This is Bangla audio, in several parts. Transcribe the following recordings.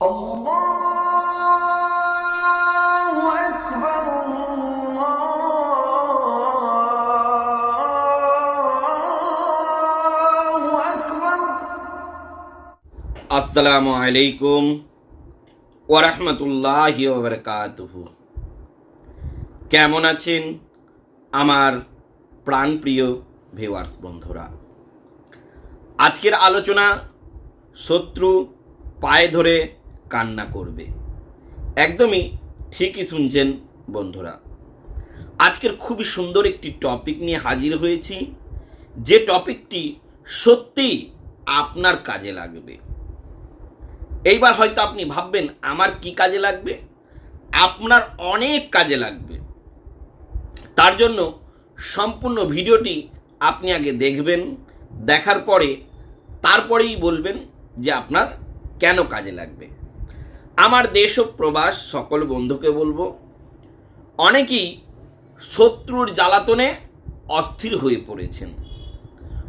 আসসালামু আলাইকুম ওরহমতুল্লাহ ওবরকাতুহু কেমন আছেন আমার প্রাণপ্রিয় ভিউয়ার্স বন্ধুরা? আজকের আলোচনা শত্রু পায়ে ধরে কান্না করবে। একদমই ঠিকই শুনছেন বন্ধুরা। আজকের খুবই সুন্দর একটি টপিক নিয়ে হাজির হয়েছি। যে টপিকটি সত্যিই আপনার কাজে লাগবে। এইবার হয়তো আপনি ভাববেন, আমার কি কাজে লাগবে? আপনার অনেক কাজে লাগবে। তার জন্য সম্পূর্ণ ভিডিওটি আপনি আগে দেখবেন, দেখার পরে তারপরেই বলবেন যে আপনার কেন কাজে লাগবে। আমার দেশ ও প্রবাস সকল বন্ধুকে বলব, অনেকেই শত্রুর জ্বালাতনে অস্থির হয়ে পড়েছেন।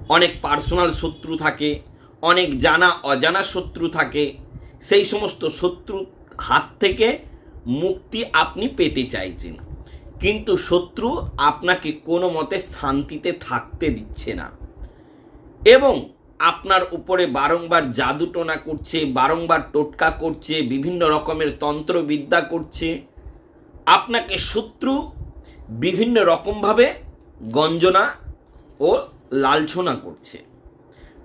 অনেক পার্সোনাল শত্রু থাকে, অনেক জানা অজানা শত্রু থাকে, সেই সমস্ত শত্রু হাত থেকে মুক্তি আপনি পেতে চাইছেন। কিন্তু শত্রু আপনাকে কোনো মতে শান্তিতে থাকতে দিচ্ছে না। এবং আপনার উপরে বারংবার জাদুটোনা করছে, বারংবার টোটকা করছে, বিভিন্ন রকমের তন্ত্রবিদ্যা করছে। আপনাকে শত্রু বিভিন্ন রকমভাবে গঞ্জনা ও লালছনা করছে।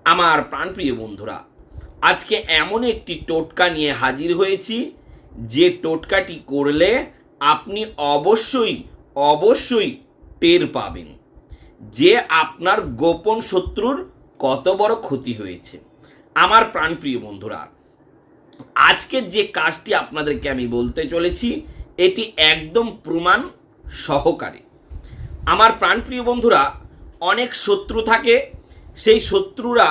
আমার প্রাণপ্রিয় বন্ধুরা, আজকে এমন একটি টোটকা নিয়ে হাজির হয়েছি, যে টোটকাটি করলে আপনি অবশ্যই অবশ্যই টের পাবেন। যে আপনার গোপন শত্রুর কত বড় ক্ষতি হয়েছে। আমার প্রাণপ্রিয় বন্ধুরা, আজকের যে কাজটি আপনাদেরকে আমি বলতে চলেছি, এটি একদম প্রমাণ সহকারে। আমার প্রাণপ্রিয় বন্ধুরা, অনেক শত্রু থাকে, সেই শত্রুরা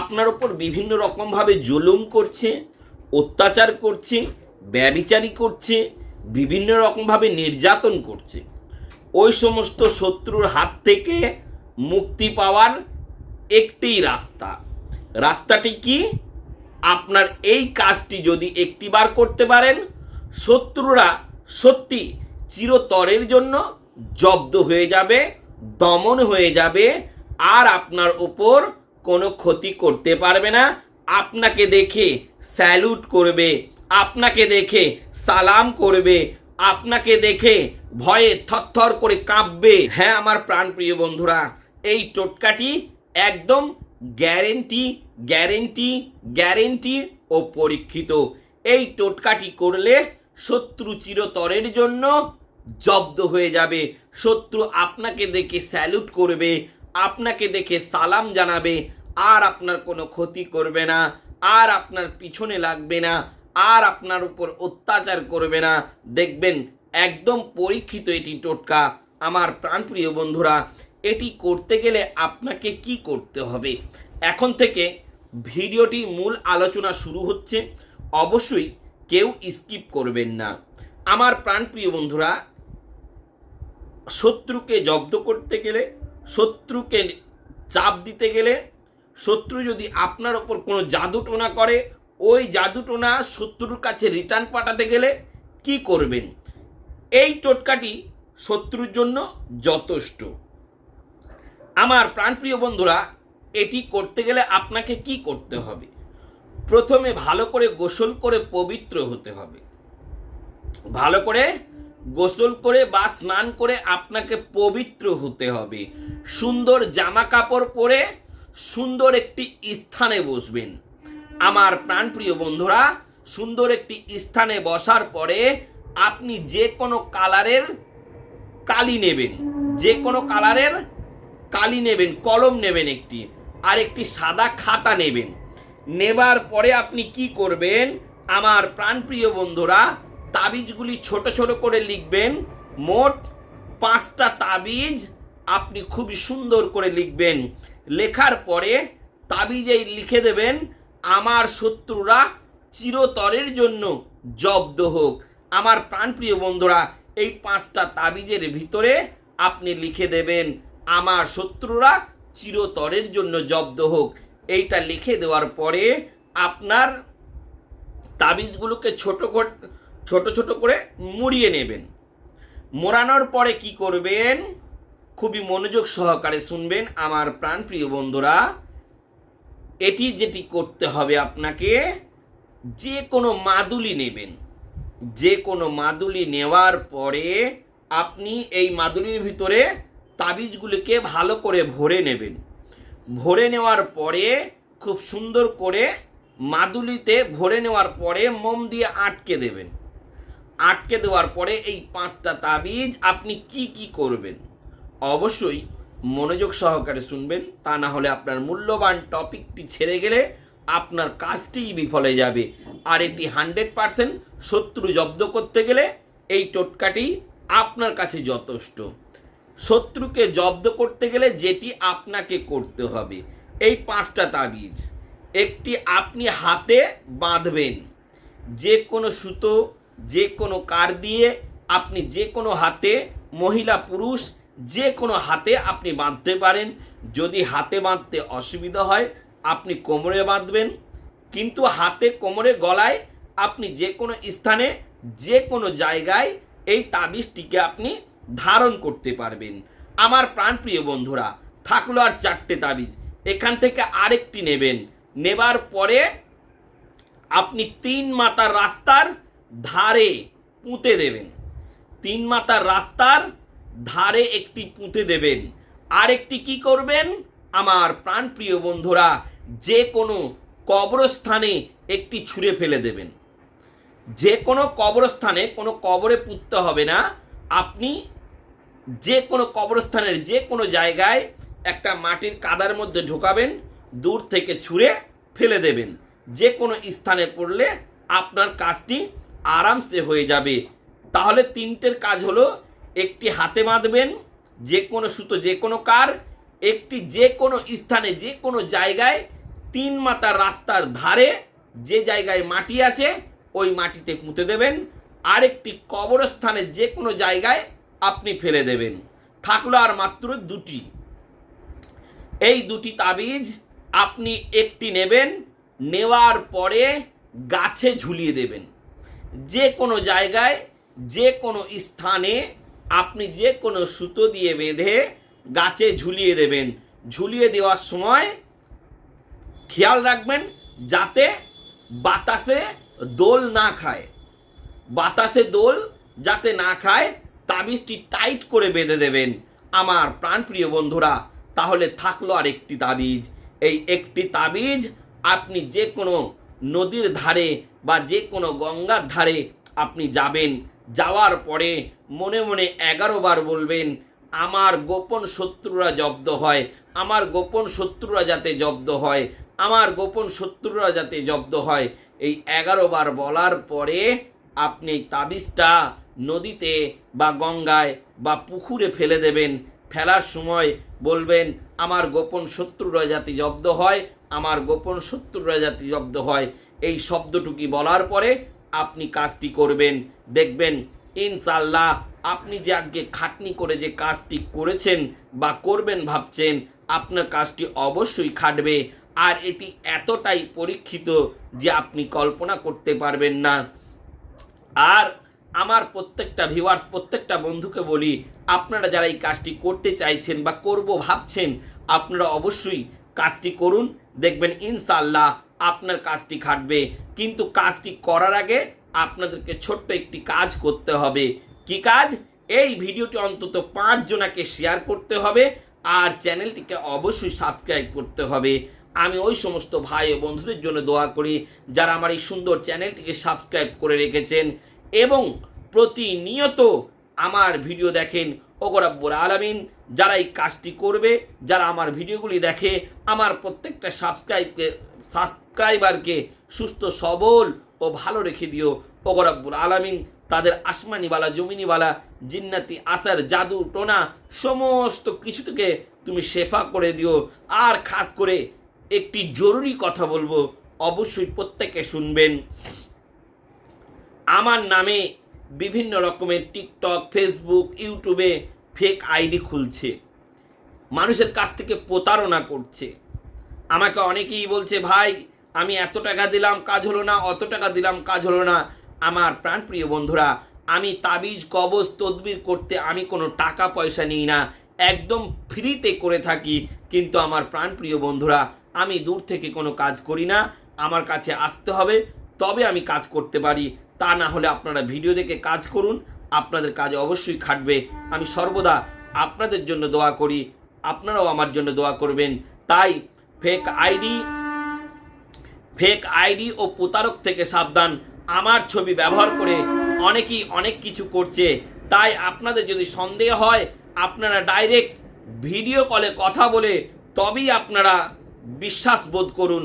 আপনার ওপর বিভিন্ন রকমভাবে জুলুম করছে, অত্যাচার করছে, ব্যবিচারী করছে, বিভিন্ন রকমভাবে নির্যাতন করছে। ওই সমস্ত শত্রুর হাত থেকে মুক্তি পাওয়ার একটি রাস্তা। রাস্তাটি কি? আপনার এই কাজটি যদি একটিবার করতে পারেন, শত্রুরা সত্যি চিরতরের জন্য জব্দ হয়ে যাবে, দমন হয়ে যাবে, আর আপনার ওপর কোনো ক্ষতি করতে পারবে না। আপনাকে দেখে স্যালুট করবে, আপনাকে দেখে সালাম করবে, আপনাকে দেখে ভয়ে থরথর করে কাঁপবে। হ্যাঁ আমার প্রাণপ্রিয় বন্ধুরা, এই টোটকাটি একদম গ্যারেন্টি গ্যারেন্টি গ্যারেন্টি ও পরীক্ষিত। এই টোটকাটি করলে শত্রু চিরতরের জন্য জব্দ হয়ে যাবে। শত্রু আপনাকে দেখে স্যালুট করবে, আপনাকে দেখে সালাম জানাবে, আর আপনার কোনো ক্ষতি করবে না, আর আপনার পিছনে লাগবে না, আর আপনার উপর অত্যাচার করবে না। দেখবেন, একদম পরীক্ষিত এটি টোটকা। আমার প্রাণপ্রিয় বন্ধুরা এটি করতে গেলে আপনাকে কি করতে হবে? এখন থেকে ভিডিওটি মূল আলোচনা শুরু হচ্ছে। অবশ্যই কেউ স্কিপ করবেন না। আমার প্রাণপ্রিয় বন্ধুরা, শত্রুকে জব্দ করতে গেলে, শত্রুকে চাপ দিতে গেলে, শত্রু যদি আপনার ওপর কোনো জাদুটোনা করে, ওই জাদুটোনা শত্রুর কাছে রিটার্ন পাঠাতে গেলে কি করবেন? এই টোটকাটি শত্রুর জন্য যথেষ্ট। আমার প্রাণপ্রিয় বন্ধুরা, এটি করতে গেলে আপনাকে কি করতে হবে? প্রথমে ভালো করে গোসল করে পবিত্র হতে হবে। ভালো করে গোসল করে বা স্নান করে আপনাকে পবিত্র হতে হবে। সুন্দর জামা কাপড় পরে সুন্দর একটি স্থানে বসবেন। আমার প্রাণপ্রিয় বন্ধুরা, সুন্দর একটি স্থানে বসার পরে আপনি যে কোনো কালারের কালি নেবেন। যে কোনো কালারের কালি নেবেন, কলম নেবেন একটি আর একটি সাদা খাতা নেবেন। নেবার পরে আপনি কি করবেন? আমার প্রাণপ্রিয় বন্ধুরা, তাবিজগুলি ছোট ছোট করে লিখবেন। মোট পাঁচটা তাবিজ আপনি খুবই সুন্দর করে লিখবেন। লেখার পরে তাবিজেই লিখে দেবেন, আমার শত্রুরা চিরতরের জন্য জব্দ হোক। আমার প্রাণপ্রিয় বন্ধুরা, এই পাঁচটা তাবিজের ভিতরে আপনি লিখে দেবেন আমার শত্রুরা চিরতরের জন্য জব্দ হোক। এইটা লিখে দেওয়ার পরে আপনার তাবিজগুলোকে ছোট ছোট ছোট করে মুড়িয়ে নেবেন। মোড়ানোর পরে কি করবেন? খুবই মনোযোগ সহকারে শুনবেন আমার প্রাণ প্রিয় বন্ধুরা। এটি যেটি করতে হবে আপনাকে, যে কোনো মাদুলি নেবেন। যে কোনো মাদুলি নেওয়ার পরে আপনি এই মাদুলির ভিতরে তাবিজগুলিকে ভালো করে ভরে নেবেন। ভরে নেওয়ার পরে খুব সুন্দর করে মাদুলিতে ভরে নেওয়ার পরে মোম দিয়ে আটকে দেবেন। আটকে দেওয়ার পরে এই পাঁচটা তাবিজ আপনি কি কি করবেন? অবশ্যই মনোযোগ সহকারে শুনবেন, তা না হলে আপনার মূল্যবান টপিকটি ছেড়ে গেলে আপনার কাজটিই বিফলে যাবে। আর এটি হান্ড্রেড পারসেন্ট শত্রু জব্দ করতে গেলে এই টোটকাটি আপনার কাছে যথেষ্ট। শত্রুকে জব্দ করতে গেলে যেটি আপনাকে করতে হবে। এই পাঁচটা তাবিজ। একটি আপনি হাতে বাঁধবেন। যে কোনো সুতো যে কোনো কার দিয়ে আপনি যে কোনো হাতে, মহিলা, পুরুষ যে কোনো হাতে আপনি বাঁধতে পারেন। যদি হাতে বাঁধতে অসুবিধা হয়, আপনি কোমরে বাঁধবেন। কিন্তু হাতে কোমরে গলায় আপনি যে কোনো স্থানে যে কোনো জায়গায় এই তাবিজটিকে আপনি ধারণ করতে পারবেন। আমার প্রাণপ্রিয় বন্ধুরা, থাকল আর চারটে তাবিজ। এখান থেকে আরেকটি নেবেন। নেবার পরে আপনি তিন মাতার রাস্তার ধারে পুঁতে দেবেন। তিন মাতার রাস্তার ধারে একটি পুঁতে দেবেন। আরেকটি কি করবেন? আমার প্রাণপ্রিয় বন্ধুরা যে কোনো কবরস্থানে একটি ছুঁড়ে ফেলে দেবেন। যে কোনো কবরস্থানে কোনো কবরে পুঁততে হবে না। আপনি যে কোনো কবরস্থানের যে কোনো জায়গায় একটা মাটির কাদার মধ্যে ঢোকাবেন, দূর থেকে ছুঁড়ে ফেলে দেবেন। যে কোনো স্থানে পড়লে আপনার কাজটি আরামসে হয়ে যাবে। তাহলে তিনটের কাজ হলো, একটি হাতে বাঁধবেন যে কোনো সুতো, যে কোনো কার, একটি যে কোনো স্থানে, যে কোনো জায়গায় তিন মাতার রাস্তার ধারে যে জায়গায় মাটি আছে, ওই মাটিতে পুঁতে দেবেন। আরেকটি কবরস্থানে যে কোনো জায়গায় আপনি ফেলে দেবেন। থাকল আর মাত্র দুটি। এই দুটি তাবিজ আপনি একটি নেবেন, নেওয়ার পরে গাছে ঝুলিয়ে দেবেন। যে কোনো জায়গায়, যে কোনো স্থানে আপনি যে কোনো সুতো দিয়ে বেঁধে গাছে ঝুলিয়ে দেবেন। ঝুলিয়ে দেওয়ার সময় খেয়াল রাখবেন যাতে বাতাসে দোল না খায়। বাতাসে দোল যাতে না খায় তাবিজটি টাইট করে বেঁধে দেবেন আমার প্রাণপ্রিয় বন্ধুরা। তাহলে থাকল আর একটি তাবিজ। এই একটি তাবিজ আপনি যে কোনো নদীর ধারে বা যে কোনো গঙ্গার ধারে আপনি যাবেন। যাওয়ার পরে মনে মনে এগারো বার বলবেন, আমার গোপন শত্রুরা জব্দ হয়, আমার গোপন শত্রুরা যাতে জব্দ হয়, আমার গোপন শত্রুরা যাতে জব্দ হয়। এই এগারো বার বলার পরে আপনি তাবিজটা নদীতে বা গঙ্গায় বা পুকুরে ফেলে দেবেন। ফেলার সময় বলবেন, আমার গোপন শত্রুরা যাতে জব্দ হয়, আমার গোপন শত্রুরা যাতে জব্দ হয়। এই শব্দটুকি বলার পরে আপনি কাজটি করবেন। দেখবেন ইনশাল্লাহ আপনি যে আজকে খাটনি করে যে কাজটি করেছেন বা করবেন ভাবছেন, আপনার কাজটি অবশ্যই খাটবে। আর এটি এতটাই পরীক্ষিত যে আপনি কল্পনা করতে পারবেন না। আর আমার প্রত্যেকটা ভিউয়ার্স প্রত্যেকটা বন্ধুকে বলি, আপনারা যারা এই কাজটি করতে চাইছেন বা করব ভাবছেন, আপনারা অবশ্যই কাজটি করুন। দেখবেন ইনশাল্লাহ আপনার কাজটি খাটবে। কিন্তু কাজটি করার আগে আপনাদেরকে ছোট্ট একটি কাজ করতে হবে। কি কাজ? এই ভিডিওটি অন্তত পাঁচ জনাকে শেয়ার করতে হবে আর চ্যানেলটিকে অবশ্যই সাবস্ক্রাইব করতে হবে। আমি ওই সমস্ত ভাই ও বন্ধুদের জন্য দোয়া করি, যারা আমার এই সুন্দর চ্যানেলটিকে সাবস্ক্রাইব করে রেখেছেন। এবং প্রতিনিয়ত আমার ভিডিও দেখেন ওগরাব্বুর আলামিন। যারা এই কাজটি করবে, যারা আমার ভিডিওগুলি দেখে, আমার প্রত্যেকটা সাবস্ক্রাইবকে সাবস্ক্রাইবারকে সুস্থ, সবল ও ভালো রেখে দিও ওগরাব্বুর আলামিন। তাদের আসমানিওয়ালা, জমিনিওয়ালা, জিন্নাতি, আসার জাদু, টোনা, সমস্ত কিছু থেকে তুমি শেফা করে দিও। আর খাস করে একটি জরুরি কথা বলব, অবশ্যই প্রত্যেকে শুনবেন। আমার নামে বিভিন্ন রকমের টিকটক, ফেসবুক, ইউটিউবে ফেক আইডি খুলছে। মানুষের কাছ থেকে প্রতারণা করছে। আমাকে অনেকেই বলছে, ভাই, আমি এত টাকা দিলাম, কাজ হলো না, অত টাকা দিলাম, কাজ হলো না। আমার প্রাণপ্রিয় বন্ধুরা, আমি তাবিজ, কবজ, তদবির করতে আমি কোনো টাকা, পয়সা নিই না। একদম ফ্রিতে করে থাকি, কিন্তু আমার প্রাণপ্রিয় বন্ধুরা, আমি দূর থেকে কোনো কাজ করি না। আমার কাছে আসতে হবে, তবে আমি কাজ করতে পারি। তা না হলে আপনারা ভিডিও দেখে কাজ করুন। আপনাদের কাজ অবশ্যই খাটবে। আমি সর্বদা আপনাদের জন্য দোয়া করি। আপনারাও আমার জন্য দোয়া করবেন। তাই ফেক আইডি ফেক আইডি ও প্রতারক থেকে সাবধান। আমার ছবি ব্যবহার করে অনেকেই অনেক কিছু করছে। তাই আপনাদের যদি সন্দেহ হয়, আপনারা ডাইরেক্ট ভিডিও কলে কথা বলে তবেই আপনারা বিশ্বাস বোধ করুন।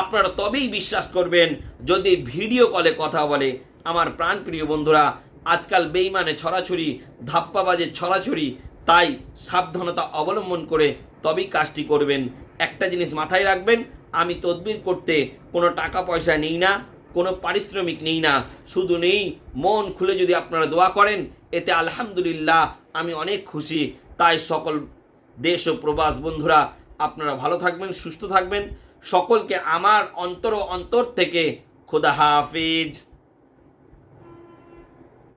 আপনারা তবেই বিশ্বাস করবেন। যদি ভিডিও কলে কথা বলে আমার প্রাণ প্রিয় বন্ধুরা, আজকাল বেইমানে ছড়াছড়ি ধাপ্পাবাজের ছড়াছড়ি, তাই সাবধানতা অবলম্বন করে তবেই কাজটি করবেন। একটা জিনিস মাথায় রাখবেন, আমি তদবির করতে কোনো টাকা পয়সা নিই না, কোনো পারিশ্রমিক নেই না, শুধু নেই, মন খুলে যদি আপনারা দোয়া করেন, এতে আলহামদুলিল্লাহ আমি অনেক খুশি। তাই সকল দেশ ও প্রবাস বন্ধুরা, আপনারা ভালো থাকবেন, সুস্থ থাকবেন। সকলকে আমার অন্তর অন্তর থেকে খোদা হাফিজ।